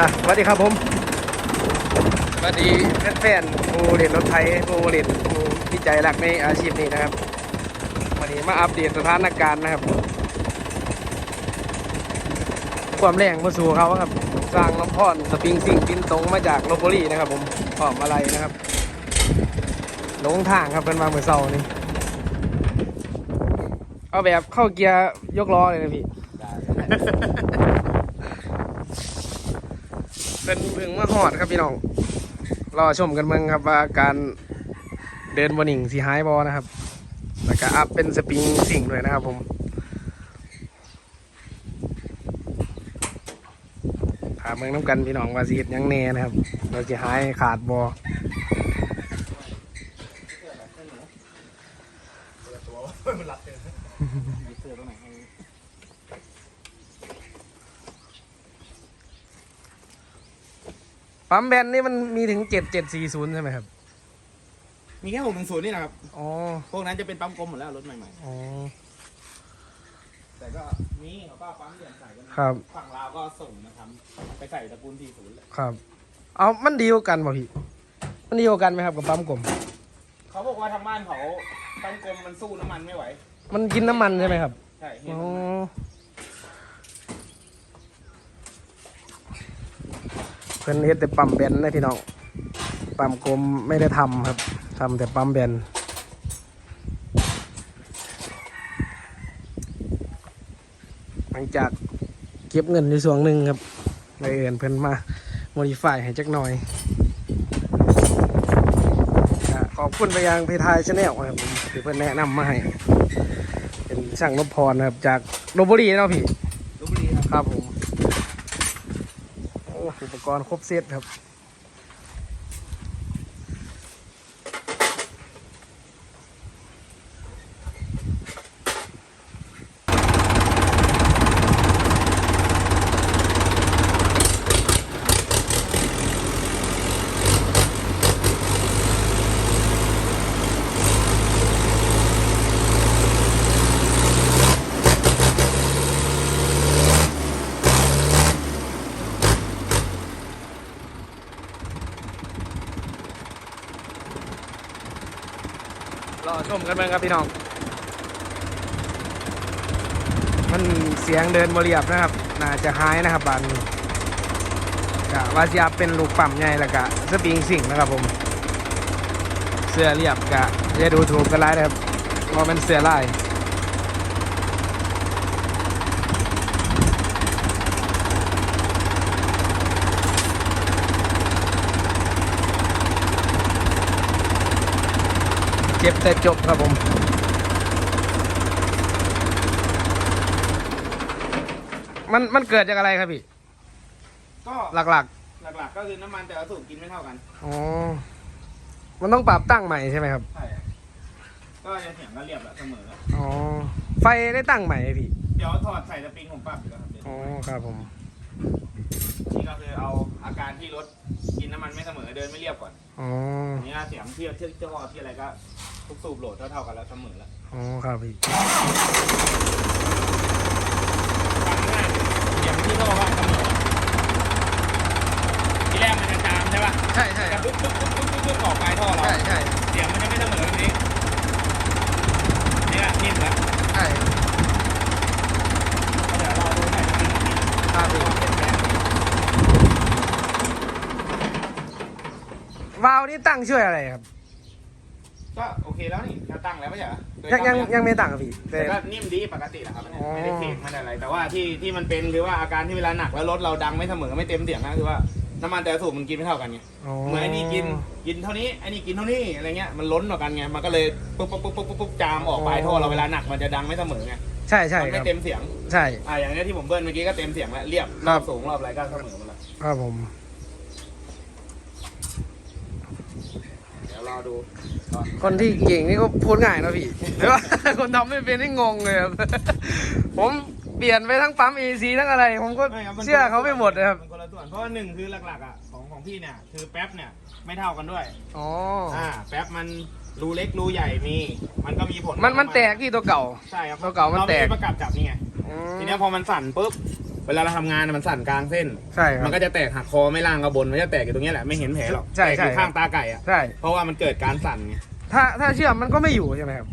อะสวัสดีครับผมสวัสดีแฟนๆผู้เรียนรถไทยผู้เรียนผู้ที่ใจรักในอาชีพนี้นะครับ วันนี้มาอัปเดตสถานการณ์นะครับ ความแรงมาสู่เขาครับ สร้างน้ำพอนสปริงซิ่งบินตรงมาจากโลโบรีนะครับ ผมพร้อมอะไรนะครับลงทางครับเป็นมาเมื่อเช้านี้เอาแบบเข้าเกียร์ยกล้อเลยนะพี่ เป็นพึ่งมาหอดครับพี่น้อง รอชมกันเมืองครับว่าการเดินบนหนิงสีหายบอนะครับ แล้วก็อัพเป็นสปริงสิ่งด้วยนะครับผมถามเมืองน้ำกันพี่น้องว่าสีเห็ดยังแน่นะครับ เราจะหายขาดบอ ปั๊มแบนนี่มันมีถึงเจ็ดเจ็ดสี่ศูนย์ใช่ไหมครับ มีแค่หกหนึ่งศูนย์นี่นะครับ อ๋อ พวกนั้นจะเป็นปั๊มกลมหมดแล้วรถใหม่อ๋อ ๆ แต่ก็มีเขาก็ปั๊มเหลี่ยมใส่กันครับ ฝั่งลาวก็ส่งนะครับไปใส่ตระกูลทีศูนย์เลยครับ เอามันดีกว่ากันป่ะพี่ มันดีกว่ากันไหมครับกับปั๊มกลม เขาบอกว่าทางบ้านเขาปั๊มกลมมันสู้น้ำมันไม่ไหว มันกินน้ำมันใช่ไหมครับ ใช่เห็นอ๋อ พิ่นเฮ็ดแต่ปั๊มแบนนะพี่น้องปั๊มกลมไม่ได้ทำครับทำแต่ปั๊มแบนหลังจากเก็บเงินอยู่ส่วนหนึ่งครับเลยเอินเพิ่นมาโมดิฟายให้จักหน่อยก็ขอบคุณไปยังเพทายชาแนลครับผมที่เพิ่นแนะนำมาให้ เป็นช่างนพพรนะครับจากโรบุรีเนาะพี่ลพบุรีครับครับผมโอ้อุป กรณ์ครบเซตครับ รอชมกันบ้างครับพี่น้อง มันเสียงเดินบรียบนะครับ น่าจะหายนะครับบานนี้กะว่าจะเป็นลูกปั่มใหญ่ละกะสปริงสิ่งนะครับผม เสื้อเรียบกะจะดูถูกกันไรนะครับว่ามันเสื้อลาย เจ็บแต่จบครับผมมันมันเกิดจากอะไรครับพี่ ก็หลักหลักๆก็คือน้ำมันแต่ละสูตรกินไม่เท่ากันๆอ๋อ มันต้องปรับตั้งใหม่ใช่ไหมครับ ใช่ ก็จะเสียงก็เรียบแหละเสมอ อ๋อ ไฟได้ตั้งใหม่ไหมพี่ เดี๋ยวถอดใส่สปริงผมปรับอยู่แล้วครับเดี๋ยวอ๋อครับผม นี่ก็คือเอาอาการที่รถกินน้ำมันไม่เสมอเดินไม่เรียบก่อน อ๋ออันนี้เสียงเทียบเทียบเทียบที่อะไรก็ ทุกสูบโหลดเท่าๆกันแล้วเสมอแล้วอ๋อครับพี่อย่างที่เขาบอกว่าเสมอทีแรกมันจะจามใช่ป่ะใช่ใช่จะปุ๊บปุ๊บปุ๊บปุ๊บปุ๊บปุ๊บออกปลายท่อเราใช่ใช่เสียงมันจะไม่เสมอแบบนี้นี่แหละนิ่มแล้วใช่เดี๋ยวเราดูใส่สปริงอีกครับพี่เปลี่ยนแปลงวาล์วนี่ตั้งช่วยอะไรครับ ก็โอเคแล้วนี่เราตั้งแล้วไม่ใช่เหรอเคยังยังตั้ไหมยังไม่ตั้งครับพี่แต่แต่ก็นิ่มดีปกติแหละครับอันเนี้ยอ๋อไม่ได้เสียงไม่ได้อะไร แต่ว่าที่ที่มันเป็นคือว่าอาการที่เวลาหนักแล้วรถเราดังไม่เสมอไม่เต็มเสียงนะคือว่าน้ำมันแต่ละสูบมันกินไม่เท่ากันไงอ๋อเหมือนไอ้นี่กินกินเท่านี้ไอ้นี่กินเท่านี้อะไรเงี้ยมันล้นต่อกันไงมันก็เลยปุ๊บปุ๊บปุ๊บปุ๊บปุ๊บปุ๊บจามออกปลายท่อเราเวลาหนักมันจะดังไม่เสมอไงใช่ใช่มันคไม่รับเต็มเสียงใช่ อ่าอย่างเนี้ยที่ผมเบิ้ลเมื่อกี้ก็เต็มเสียงแล้วเรียบครรัอบบสูงรอบอะไรก็เสมอหมดแล้วครับผมเดี๋ยวรอดู คนที่เก่งนี่ก็พูดง่ายเนอะพี่แต่ว่าคนทำไม่เป็นนี่งงเลยครับ ผมเปลี่ยนไปทั้งปั๊ม EC ทั้งอะไร ผมก็ไม่ครับมันเชื่อเขาไม่หมดนะครับมันคนละส่วนเพราะว่าหนึ่งคือหลักๆอะของของพี่เนี่ยคือแป๊บเนี่ยไม่เท่ากันด้วยอ๋ออ่าแป๊บมันรูเล็กรูใหญ่มี มันก็มีผลมันมันแตกที่ตัวเก่า ใช่ครับตัวเก่ามันแตก รไได้ประกับจับนี่ไงอืมทีเนี้ยพอมันสั่นปุ๊บเวลาเราทำงานน่ะมันสั่นกลางเส้น ใช่ครัมับ นก็จะแตกหักคอไม่ล่างกับบนมันจะแตกอยู่ตรงเนี้ยแหละไม่เห็นแผลหรอกใช่แตกอยู่ใช่ข้างตาไก่อะใช่ เพราะว่ามันเกิดการสั่นไง ถ้าถ้าเชื่อมมันก็ไม่อยู่ใช่ไหมครับ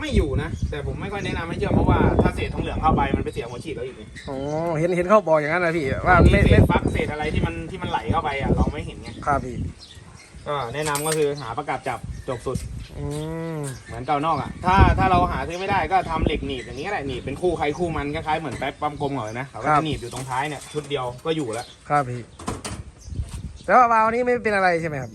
ไม่อยู่นะ แต่ผมไม่ค่อยแนะนำให้เชื่อมเพราะว่าถ้าเศษทองเหลืองเข้าไปมันไปเสียหัวฉีดแล้วอีกไงอ๋อ เห็นเห็นเขาบอกอย่างนั้นนะพี่ ว่ามีไม่เศไม่ษฟักเศษอะไรที่มันที่มันไหลเข้าไปอะเราไม่เห็นไงครับพี่ ก็แนะนำก็คือหาประกับจับจบสุดอืม เหมือนเก่านอกอะถ้าถ้าเราหาซื้อไม่ได้ก็ทำเหล็กหนีบอย่างนี้ก็ได้หนีบเป็นคู่ใครคู่มันคล้ายๆเหมือนแป๊บปั๊มกลมเหรอนะเขาก็จะหนีบอยู่ตรงท้ายเนี่ยชุดเดียวก็อยู่แล้ว ครับพี่ แต่ว่าวาล์วนี้ไม่เป็นอะไรใช่ไหมครับ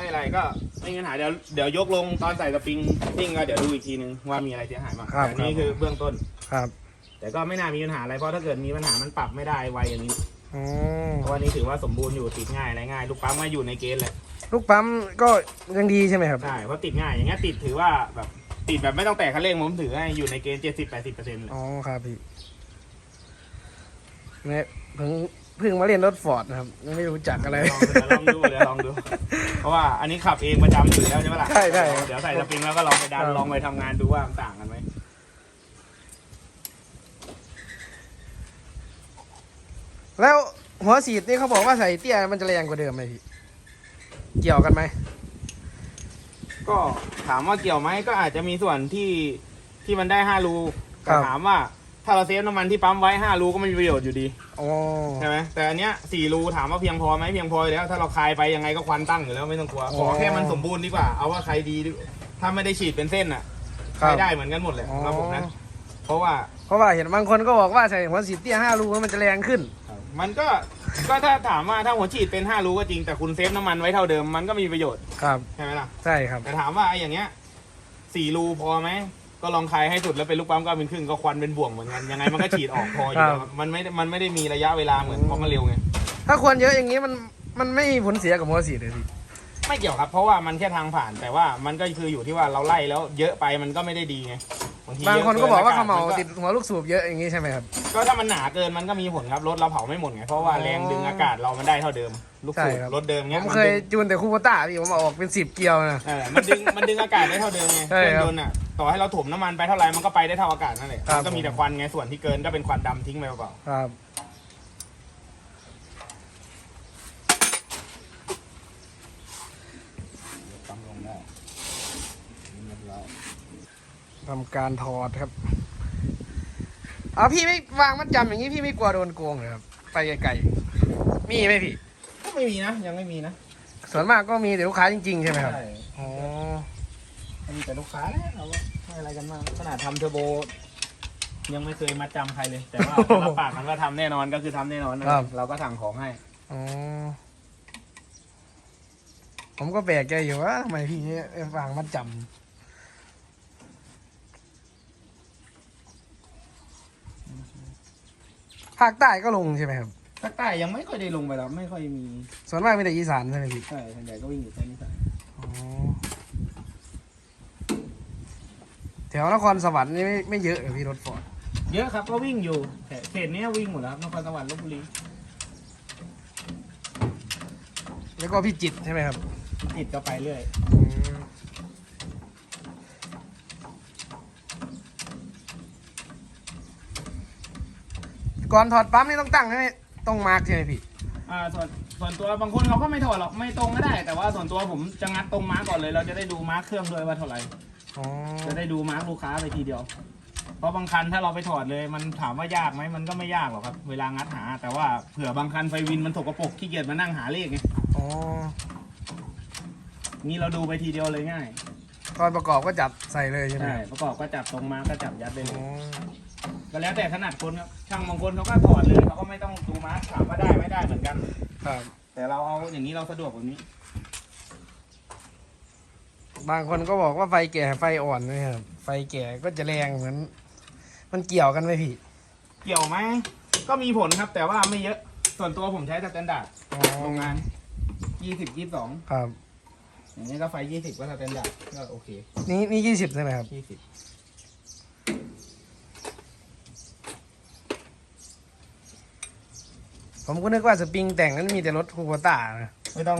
ไม่อะไรก็ไม่มีปัญหาเดี๋ยวเดี๋ยวยกลงตอนใส่สปริงนิ่งก็เดี๋ยวดูอีกทีนึงว่ามีอะไรเสียหายบ้างครับ แต่นี่คือเบื้องต้น ครับ แต่ก็ไม่น่ามีปัญหาอะไรเพราะถ้าเกิดมีปัญหามันปรับไม่ได้ไวอย่างนี้อืมเพราะว่านี่ถือว่าสมบูรณ์อยู่ติดง่ายอะไรง่ายลูกปั๊มก็อยู่ในเกณฑ์แหละลูกปั๊มก็ยังดีใช่ไหมครับ ใช่เพราะติดง่ายอย่างเงี้ยติดถือว่าแบบติดแบบไม่ต้องแตะคันเร่งผมถือให้อยู่ในเกณฑ์เจ็ดสิบแปดสิบเปอร์เซ็นต์เลยอ๋อครับพี่เนี่ยเพิ่ง เพิ่งมาเรียนรถฟอร์ดนะครับยังไม่รู้จักอะไรลองดูเดี๋ยวลองดู เพราะว่าอันนี้ขับเองประจำอยู่แล้วใช่ไหมล่ะใช่ใช่เดี๋ยวใส่สปริงแล้วก็ลองไปดัน ครับ ลองไปทำงานดูว่ามันต่างกันไหมแล้วหัวสีดนี่เขาบอกว่าใส่เตี้ยมันจะแรงกว่าเดิมไหมพี่เกี่ยวกันไหมก็ถามว่าเกี่ยวไหมก็อาจจะมีส่วนที่ที่มันได้ห้ารูครัแต่บถามว่า ถ้าเราเซฟน้ำมันที่ปั๊มไว้ห้ารูก็ไม่มีประโยชน์อยู่ดีอ๋อใช่ไหมแต่อันเนี้ยสี่รูถามว่าเพียงพอไหมเพียงพออยู่แล้ว ถ้าเราคลายไปยังไงก็ควันตั้งอยู่แล้วไม่ต้องกลัวขอแค่มันสมบูรณ์ดีกว่าเอาว่าใครดีดีถ้าไม่ได้ฉีดเป็นเส้นอะครัใช้บ ได้เหมือนกันหมดเลยอ๋อ ระบบนะเพราะว่าเพราะว่าเห็นบางคนก็บอกว่าใส่หัวสีดเตี้ยห้ารูแล้วมันจะแรงขึ้น มันก็ก็ถ้าถามว่าถ้าหัวฉีดเป็นห้ารูก็จริงแต่คุณเซฟน้ำมันไว้เท่าเดิมมันก็มีประโยชน์ครับ ใช่ไหมล่ะ ใช่ครับ แต่ถามว่าไอ้อย่างเงี้ยสี่รูพอไหม ก็ลองคลายให้สุดแล้วเป็นลูกปั๊มก็เป็นครึ่งก็ควันเป็นบ่วงเหมือนกันยังไงมันก็ฉีดออกพออยู่แล้วมันไม่ได้มันไม่ได้มีระยะเวลาเหมือนเพราะมันเร็วไงถ้าควรเยอะอย่างนี้มันมันไม่มีผลเสียกับหัวสีดเลยพี่ไม่เกี่ยวครับ เพราะว่ามันแค่ทางผ่านแต่ว่ามันก็คืออยู่ที่ว่าเราไล่แล้วเยอะไปมันก็ไม่ได้ดีไงทีบางคนก็บอกว่าเขาเหมาติติดหัวลูกสูบเยอะอย่างนี้ใช่ไหมครับก็ถ้ามันหนาเกินมันก็มีผลครับรถเราเผาไม่หมดไงเพราะว่าอ๋อแรงดึงอากาศเรามันได้เท่าเดิมลูกสูใช่บครับรถเดิมผเงี้ยมมันเคยดึงจูนแต่คูโบต้าพี่ผมเอาออกเป็นสิบเกลียวนะเออมันดึงมันดึงอากาศได้เท่าเดิมไงใช่เครื่องครับยนต์อะ ต่อให้เราถมน้ำมันไปเท่าไหร่มันก็ไปได้เท่าอากาศนั่นแหละครับ มันก็มีแต่ควันไงส่วนที่เกินก็เป็นควันดำทิ้งไปเปล่าครับ ๆปั๊มลงได้ทำการถอดครับ เอาพี่ไม่วางมัดจำอย่างนี้พี่ไม่กลัวโดนโกงเลยครับ ไปไกลๆมีไหมพี่ ก็ไม่มีนะยังไม่มีนะส่วนมากก็มีแต่ลูกค้าจริงๆใช่ไหมครับ ใช่อ๋อ มีแต่ลูกค้าแหละเราก็ไม่อะไรกันมากขนาดทำเทอร์โบ ยังไม่เคยมาจำใครเลย แต่ว่ารับปากกันว่าทำแน่นอนก็คือทำแน่นอนนะเราก็สั่งของให้ อ๋อ ผมก็แปลกใจอยู่ว่าทำไมพี่ไม่วางมัดจำภาคใต้ก็ลงใช่ไหมครับ ภาคใต้ยังไม่ค่อยได้ลงไปแล้วไม่ค่อยมีส่วนมากมีแต่อีสานใช่ไหมพี่ ใช่ส่วนใหญ่ก็วิ่งอยู่แค่นี้ใช่อ๋อ แถวนครสวรรค์นี่ไม่ไม่เยอะเหรอพี่รถฟอร์ดเยอะครับก็วิ่งอยู่แต่เขตนี้วิ่งหมดแล้วครับนครสวรรค์ลบบุรีแล้วก็พี่จิตรใช่ไหมครับติดก็ไปเรื่อยก่อนถอดปั๊มนี่ต้องตั้งให้ต้องมาร์กใช่ไหมพี่ อ่าส่วนส่วนตัวบางคนเขาก็ไม่ถอดหรอกไม่ตรงก็ได้ แต่ว่าส่วนตัวผมจะงัดตรงมาร์กก่อนเลย เราจะได้ดูมาร์กเครื่องด้วยว่าเท่าไหร่ อ๋อจะได้ดูมาร์กลูกค้าไปทีเดียว เพราะบางคันถ้าเราไปถอดเลย มันถามว่ายากไหมมันก็ไม่ยากหรอกครับ เวลางัดหา แต่ว่าเผื่อบางคันไฟวินมันถกกระปรกขี้เกียจมานั่งหาเลขไงอ๋อนี่เราดูไปทีเดียวเลยง่ายตอนประกอบก็จับใส่เลยใช่ไหมใช่ครับประกอบก็จับตรงมาก็จับยัดได้เลอ๋ย อก็แล้วแต่ถนัดคนครับ ช่างบางคนเขาก็ถอดเลยเขาก็ไม่ต้องดูมาร์กถามว่าได้ไม่ได้เหมือนกัน ครับแต่เราเอาอย่างนี้เราสะดวกแบบนี้ บางคนก็บอกว่าไฟแก่ไฟอ่อนนะครับไฟแก่ก็จะแรงเหมือน มันเกี่ยวกันไหมพี่ เกี่ยวไหมก็มีผลครับ แต่ว่าไม่เยอะ ส่วนตัวผมใช้สแตนดาร์ดอ๋อโรงงานยี่สิบยี่สิบสองครับ อย่างนี้ก็ไฟยี่สิบก็สแตนดาร์ดก็โอเค นี่นี่ยี่สิบใช่ไหมครับยี่สิบผมก็นึกว่าสปริงแต่งนั้นมีแต่รถคูโบต้านะไม่ต้อง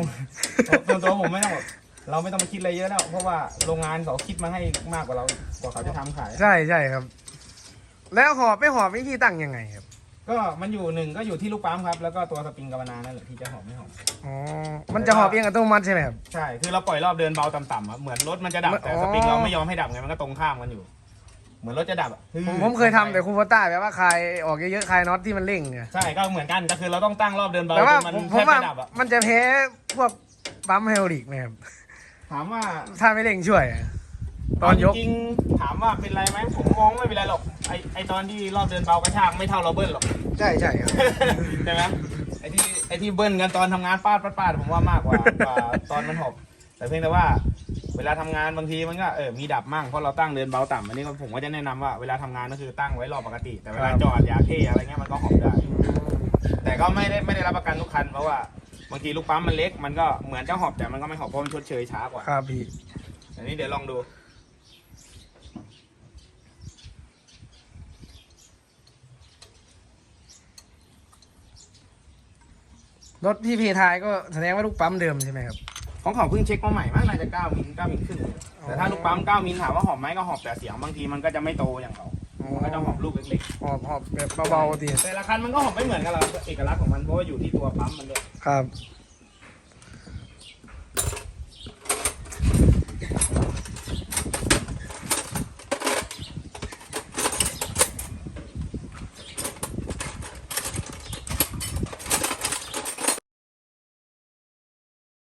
ส่วนตัวผมไม่ต้องแบบ เราไม่ต้องมาคิดอะไรเยอะแล้วเพราะว่าโรงงานเขาคิดมาให้มากกว่าเรากว่าเขาจะทำขาย ใช่ใช่ครับ แล้วหอบไม่หอบวิธีตั้งยังไงครับก็มันอยู่หนึ่งก็อยู่ที่ลูกปั๊มครับ แล้วก็ตัวสปริงกาวนานั่นแหละที่จะหอมไม่หอม อ๋อมันจะหอบเองอัตโนมัติใช่ไหมครับ ใช่ คือเราปล่อยรอบเดินเบาต่ำๆครับเหมือนรถมันจะดับแต่อ๋อสปริงเราไม่ยอมให้ดับไงมันก็ตรงข้ามกันอยู่ เหมือนรถจะดับอะผมผมเคยทำแต่คูโบต้าแบบว่าคลายออกเยอะๆคลายน็อตที่มันเร่งเนี่ยใช่ก็เหมือนกันก็คือเราต้องตั้งรอบเดินเบาแต่ว่าจนมันผมผแทมบว่าจะดับอะมันจะแพ้พวกปั๊มไฮดรอลิกไหมครับ ถามว่าถ้าไม่เร่งช่วยอะตอนยก จริงๆถามว่าเป็นไรไหมผมมองไม่เป็นไรหรอกไอไอตอนที่รอบเดินเบากระชากไม่เท่าเราเบิ้ลหรอก ใช่ใช่ครับใช่ไหมไอที่ไอที่เบิ้ลกันตอนทำงานปาดปาดปาดผมว่ามากกว่ากว่าตอนมันหอบแต่เพียงแต่ว่า เวลาทำงานบางทีมันก็เออมีดับมั่งเพราะเราตั้งเดินเบาต่ำอันนี้ก็ผมก็จะแนะนำว่าเวลาทำงานก็คือตั้งไว้รอบปกติ แต่เวลาครับจอดอยาเท่อะไรเงี้ยมันก็หอบได้ แต่ก็ไม่ได้ไม่ได้รับประกันทุกคันเพราะว่า บางทีลูกปั๊มมันเล็กมันก็เหมือนจะหอบแต่มันก็ไม่หอบเพราะมันชดเชยช้ากว่าครับพี่อันนี้เดี๋ยวลองดู รถพี่เพทายก็แสดงว่าลูกปั๊มเดิมใช่ไหมครับ ของเขาเพิ่งเช็คมาใหม่มากน่าจะ9มิล9มิลครึ่งแต่ถ้าลูกปั๊ม9มิลถามว่าหอบไหมก็หอบแต่เสียงบางทีมันก็จะไม่โตอย่างเขา มันก็จะหอบลูกเล็กหอบหอบแบบเบาๆดีๆแต่ละคันมันก็หอบไม่เหมือนกันหรอกเอกลักษณ์ของมันเพราะว่าอยู่ที่ตัวปั๊มมันด้วยครับ